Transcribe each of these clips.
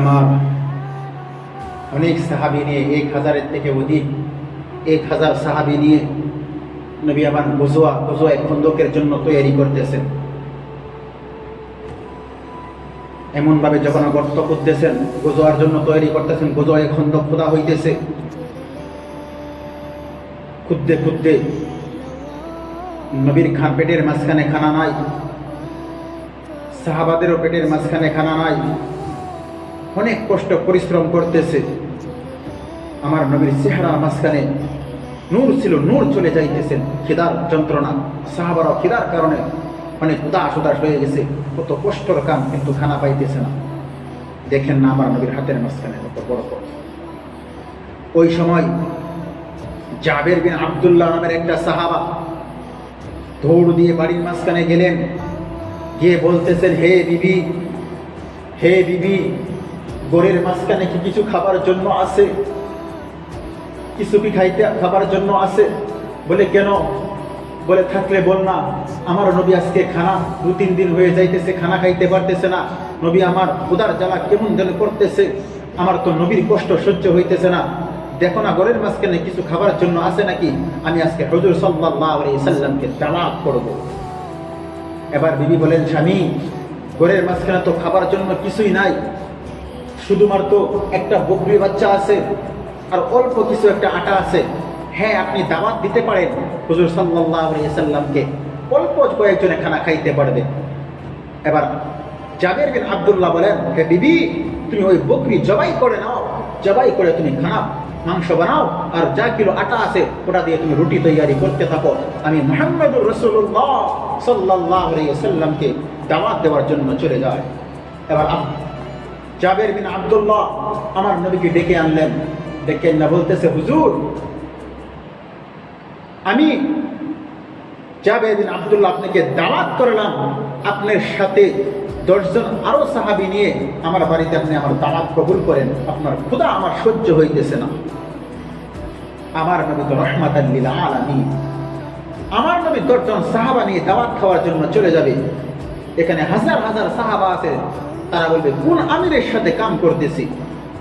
আমার অনেক সাহাবি নিয়ে এক হাজারের থেকে অধিক, এক হাজার সাহাবি নিয়ে নবী আমার গোজোয়া গোজোয়া খন্দকের জন্য তৈরি করতেছেন। এমনভাবে যখন গর্ত করতেছেন গোজোয়ার জন্য তৈরি করতেছেন গোজোয়া খন্দক খোদা হইতেছে। খুদ্দে খুদ্দে নবীর খান পেটের মাঝখানে খানা নাই, সাহাবাদেরও পেটের মাঝখানে খানা নাই। অনেক কষ্ট, পরিশ্রম করতেছে। আমার নবীর চেহারা মাঝখানে নূর ছিল, নূর চলে যাইতেছেন খিদার যন্ত্রণা। সাহাবারাও খিদার কারণে অনেক উদাস উদাস হয়ে গেছে। কত কষ্টর কাম কিন্তু খানা পাইতেছে না। দেখেন না আমার নবীর হাতের মাঝখানে কত বড় কষ্ট ওই সময় জাবের বিন আবদুল্লাহ নামের একটা সাহাবা দৌড় দিয়ে বাড়ির মাঝখানে গেলেন। গিয়ে বলতেছেন, হে বিবি হে বিবি গোরের মাঝখানে কি কিছু খাবার জন্য আছে? কিছু কি খাইতে, খাবার জন্য আছে? বলে কেন? বলে থাকলে বল না, আমার নবী আজকে খানা দু তিন দিন হয়ে যাইতেছে, খানা খাইতে পারতেছে না। নবী আমার উদার জ্বালা কেমন যেন করতেছে, আমার তো নবীর কষ্ট সহ্য হইতেছে না। দেখো না ঘরের মাঝখানে কিছু খাবার জন্য আছে নাকি? আমি আজকে হজুর সাল্লাহ সাল্লামকে তালাক করব। এবার বিবি বলেন, স্বামী ঘরের মাঝখানে তো খাবার জন্য কিছুই নাই। শুধুমাত্র একটা বকরি বাচ্চা আছে আর অল্প কিছু একটা আটা আছে। হ্যাঁ আপনি দাওয়াত দিতে পারেন। হুজুর সাল্লাহ সাল্লামকে অল্প কয়েকজনে খানা খাইতে পারবে। এবার জাবের বিন আবদুল্লাহ বলেন, হে বিবি, তুমি ওই বকরি জবাই করে নাও, জবাই করে তুমি খানা, মাংস বানাও, আর যা কিলো আটা আছে, ওটা দিয়ে তুমি রুটি তৈরি করতে থাকো। আমি মোহাম্মদুর রসুল্লাহ সাল্লাহ সাল্লামকে দাওয়াত দেওয়ার জন্য চলে যায় এবার জাবের বিন আবদুল্লাহ আমার নবীকে ডেকে আনলেন। ডেকে না বলতেছে, হুজুর, আমি জাবের বিন আবদুল্লাহ আপনাকে দাওয়াত করলাম। আপনার সাথে দশজন আরও সাহাবি নিয়ে আমার বাড়িতে আপনি আমার দাওয়াত কবুল করেন। আপনার ক্ষুদা আমার সহ্য হইতেছে না। আমার নবী তো রহমাত আলামী আমার নবী দশজন সাহাবা নিয়ে দাওয়াত খাওয়ার জন্য চলে যাবে। এখানে হাজার হাজার সাহাবা আছে। তারা বলবে, কোন আমিরের সাথে কাম করতেছি?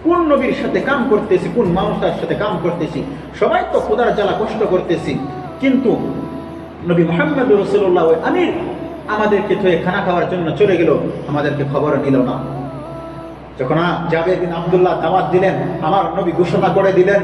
কোন নবীর সাথে কাম করতেছি? কোন মানুষটার সাথে কাম করতেছি? সবাই তো খোদার জ্বালা কষ্ট করতেছি। কিন্তু নবী মোহাম্মদ রসুল্লাহ আমির আমাদেরকে থয়ে খানা খাওয়ার জন্য চলে গেল। আমাদেরকে খবর নিল না। যখন জাবের বিন আব্দুল্লাহ দাওয়াত দিলেন, আমার নবী ঘোষণা করে দিলেন,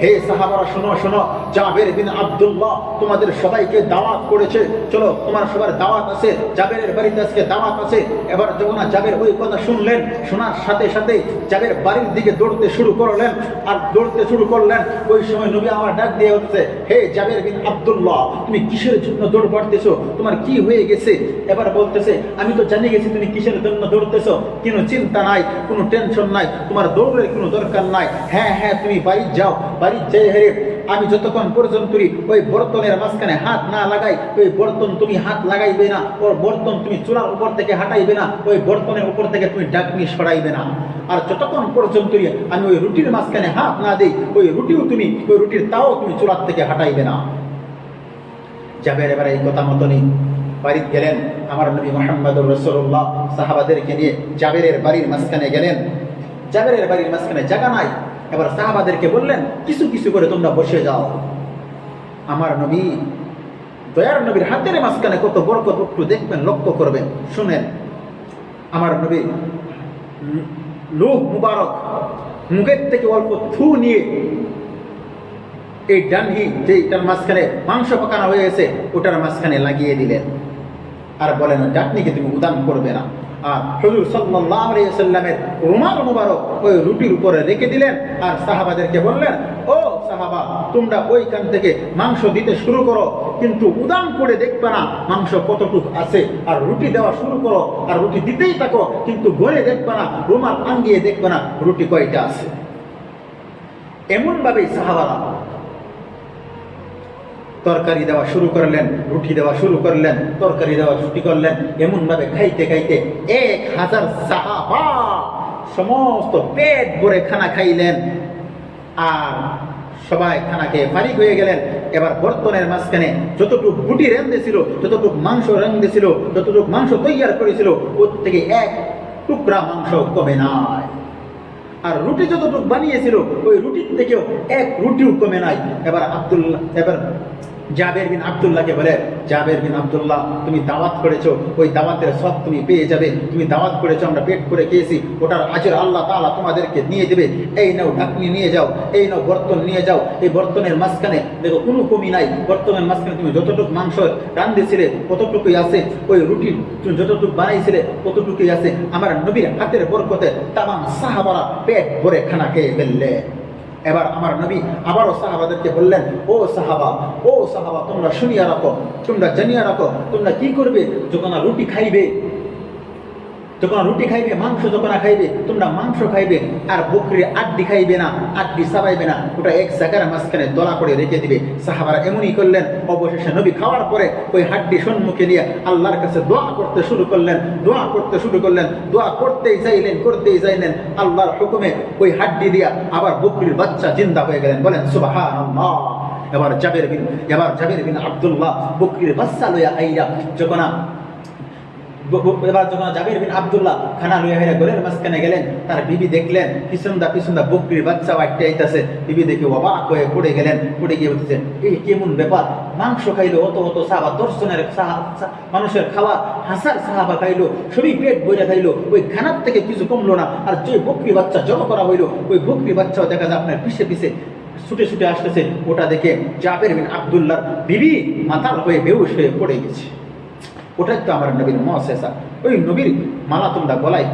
হে সাহাবারা, শোনো শোনো, জাবের বিন আব্দুল্লাহ তোমাদের সবাইকে দাওয়াত করেছে। চলো, তোমার সবার দাওয়াত আছে, জাবেরের বাড়িতে আজকে দাওয়াত আছে। এবার যখন জাবের ওই কথা শুনলেন, শোনার সাথে সাথে জাবের বাড়ির দিকে দৌড়তে শুরু করলেন। আর দৌড়তে শুরু করলেন, ওই সময় নবী আমার ডাক দিয়ে হচ্ছে হে জাবের বিন আব্দুল্লাহ, তুমি কিসের জন্য দৌড় পড়তেছো তোমার কি হয়ে গেছে? এবার বলতেছে, আমি তো জানি গেছি তুমি কিসের জন্য দৌড়তেছো, কোনো চিন্তা নাই। কোনো টেনশন নাই, তোমার দৌড়ের কোনো দরকার নাই। হ্যাঁ হ্যাঁ তুমি বাড়ি যাও, বাড়ি যাই হেরে আমি যতক্ষণ পর্যন্ত ওই বর্তনের মাঝখানে হাত না লাগাই, ওই বর্তন তুমি হাত লাগাইবে না, ওর বর্তন তুমি চূড়ার উপর থেকে হাঁটাইবে না, ওই বর্তনের উপর থেকে তুমি ডাকনি সরাইবে না। আর যতক্ষণ পর্যন্ত আমি ওই রুটির মাঝখানে হাত না দিই, ওই রুটিও তুমি ওই রুটির তাও তুমি চূড়ার থেকে হাঁটাইবে না। যাবে এবার এই কথা মতনই। বাড়িতে গেলেন। আমার নবী মোহাম্মদ রসুল্লাহ সাহাবাদেরকে নিয়ে জাবেরের বাড়ির মাঝখানে গেলেন। জাবেরের বাড়ির মাঝখানে জায়গা নাই। এবার সাহাবাদেরকে বললেন, কিছু কিছু করে তোমরা বসে যাও। আমার নবী দয়ার নবীর হাতের মাঝখানে কত বরকত একটু দেখবেন, লক্ষ্য করবেন, শুনেন। আমার নবী লোক মুবারক, মুখের থেকে অল্প থু নিয়ে এই ডানহি যেটার মাঝখানে মাংস পাকানো হয়ে গেছে, ওটার মাঝখানে লাগিয়ে দিলেন। আর বলেন ডাকনিকে তুমি উদান করবে না। আর হজুর সাল্লাহ রুমাল মুবারক ওই রুটির উপরে রেখে দিলেন আর সাহাবাদেরকে বললেন, ও সাহাবা, তোমরা ওইখান থেকে মাংস দিতে শুরু করো, কিন্তু উদান করে দেখবে না মাংস কতটুকু আছে। আর রুটি দেওয়া শুরু করো, আর রুটি দিতেই থাকো, কিন্তু গড়ে দেখবে না, রুমাল আঙ্গিয়ে দেখবে না রুটি কয়টা আছে। এমনভাবেই সাহাবারা তরকারি দেওয়া শুরু করলেন, রুটি দেওয়া শুরু করলেন, তরকারি দেওয়া রুটি করলেন এমন ভাবে খাইতে খাইতে এক হাজার সাহাবা সমস্ত পেট ভরে খানা খাইলেন। আর সবাই খানা খেয়ে ফারিক হয়ে গেলেন। এবার বর্তনের মাঝখানে যতটুকু গুটি রেন্দে ছিল, যতটুকু মাংস রেন্দে ছিল, যতটুকু মাংস তৈয়ার করেছিল ওর থেকে এক টুকরা মাংস কমে নাই। আর রুটি যতটুকু বানিয়েছিল, ওই রুটির থেকেও এক রুটিও কমে নাই। এবার আব্দুল্লাহ এবার জাবের বিন আব্দুল্লাহকে বলে, জাবের বিন আবদুল্লাহ, তুমি দাওয়াত করেছ, ওই দাওয়াতের সব তুমি পেয়ে যাবে। তুমি দাওয়াত করেছ, আমরা পেট করে খেয়েছি, ওটার আজের আল্লাহ তাআলা তোমাদেরকে নিয়ে দেবে। এই নাও ঢাকনি নিয়ে যাও, এই নাও বর্তন নিয়ে যাও। এই বর্তনের মাঝখানে দেখো কোনো কমি নাই। বর্তনের মাঝখানে তুমি যতটুকু মাংস রান্ধেছিলে কতটুকুই আছে। ওই রুটি তুমি যতটুকু বানাইছিলে কতটুকুই আছে। আমার নবীর হাতের বরকতে তামাম সাহাবারা পেট ভরে খানা খেয়ে ফেললে। এবার আমার নবী আবারও সাহাবাদেরকে বললেন, ও সাহাবা ও সাহাবা, তোমরা শুনিয়া রাখো, তোমরা জানিয়া রাখো, তোমরা কি করবে? যখন রুটি খাইবে যখন রুটি খাইবে, মাংস যখন খাইবে, তোমরা মাংস খাইবে, আর বকরির আড্ডি খাইবে না, আড্ডি সাবাইবে না, ওটা এক জায়গার মাঝখানে দলা করে রেখে দিবে। সাহাবারা এমনই করলেন, অবশেষে নবী খাওয়ার পরে ওই হাড্ডি সম্মুখে নিয়ে আল্লাহর কাছে দোয়া করতে শুরু করলেন, দোয়া করতে শুরু করলেন, দোয়া করতেই চাইলেন করতেই চাইলেন, আল্লাহর হুকুমে ওই হাড্ডি দিয়া আবার বকরির বাচ্চা জিন্দা হয়ে গেলেন, বলেন, সুবহানাল্লাহ। এবার জাবের বিন এবার জাবের বিন আব্দুল্লাহ বকরির বাচ্চা লইয়া আইয়া যখন এবার যখন জাবির বিন আব্দুল্লাহ খানা লইয়া হেরা ঘরের মাঝখানে গেলেন, তার বিবি দেখলেন, পিছনদা পিছনদা বকরির বাচ্চা আটটে আইতাছে। বিবি দেখে অবাক হয়ে পড়ে গেলেন, পড়ে গিয়ে বলতেছে, এই কেমন ব্যাপার? মাংস খাইলো, অত অত সাহাবা, দর্শনের মানুষের খাওয়া, হাসার সাহাবা খাইলো শরীর পেট বইরা খাইলো, ওই খানার থেকে কিছু কমলো না, আর যে বকরি বাচ্চা জমা করা হইল, ওই বকরি বাচ্চাও দেখা যায় আপনার পিছে পিছে ছুটে ছুটে আসতেছে। ওটা দেখে জাবের বিন আব্দুল্লাহ বিবি মাতাল হয়ে বেউস হয়ে পড়ে গেছে। ওটাই তো আমার নবীর মহাশেষা ওই নবীর মালা তোমরা গলায়